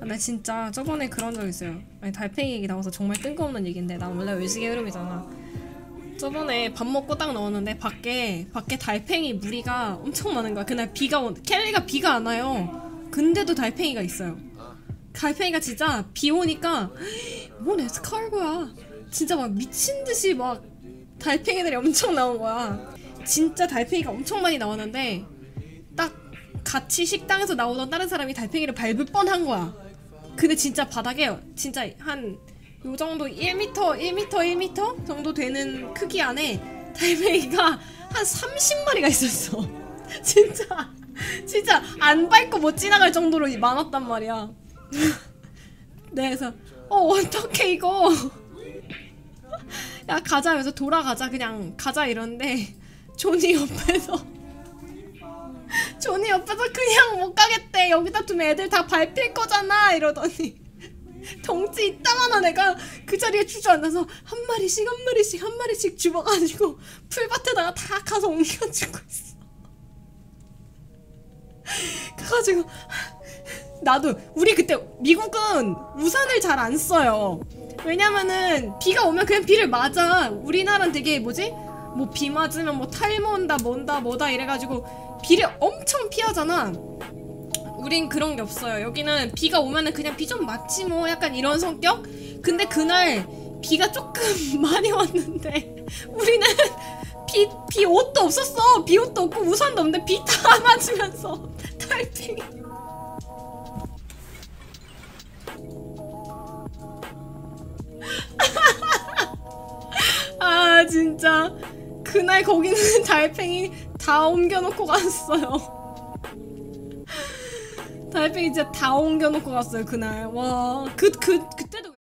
아, 나 진짜 저번에 그런 적 있어요. 아니 달팽이 얘기 나와서 정말 뜬금없는 얘기인데 나 원래 의식의 흐름이잖아. 저번에 밥 먹고 딱 넣었는데 밖에 밖에 달팽이 무리가 엄청 많은 거야. 그날 비가 온 켈리가 비가 안 와요. 근데도 달팽이가 있어요. 달팽이가 진짜 비 오니까 뭔 에스카르고야. 진짜 막 미친 듯이 막 달팽이들이 엄청 나온 거야. 진짜 달팽이가 엄청 많이 나왔는데 딱 같이 식당에서 나오던 다른 사람이 달팽이를 밟을 뻔한 거야. 근데 진짜 바닥에 진짜 한 요 정도 1m, 1m, 1m 정도 되는 크기 안에 달팽이가 한 30마리가 있었어. 진짜 진짜 안 밟고 못 지나갈 정도로 많았단 말이야. 네, 그래서 어 어떡해 이거 야 가자 그래서 돌아가자 그냥 가자 이러는데 조니 옆에서 조니 옆에서 그냥 못 가겠대 여기다 두면 애들 다 밟힐 거잖아 이러더니 덩치 이따만한 애가 그 자리에 주저앉아서 한 마리씩 한 마리씩 한 마리씩 집어가지고 풀밭에다가 다 가서 옮겨주고 있어 그래가지고 나도 우리 그때 미국은 우산을 잘 안 써요. 왜냐면은 비가 오면 그냥 비를 맞아. 우리나라는 되게 뭐지? 뭐 비 맞으면 뭐 탈모 온다 뭔다 뭐다 이래가지고 비를 엄청 피하잖아. 우린 그런 게 없어요. 여기는 비가 오면은 그냥 비 좀 맞지 뭐 약간 이런 성격? 근데 그날 비가 조금 많이 왔는데 우리는 비, 비 옷도 없었어. 비 옷도 없고 우산도 없는데 비 다 맞으면서 달팽이 아 진짜 그날 거기는 달팽이 다 옮겨놓고 갔어요. 달팽이 진짜 다 옮겨놓고 갔어요 그날. 와그 그 그때도.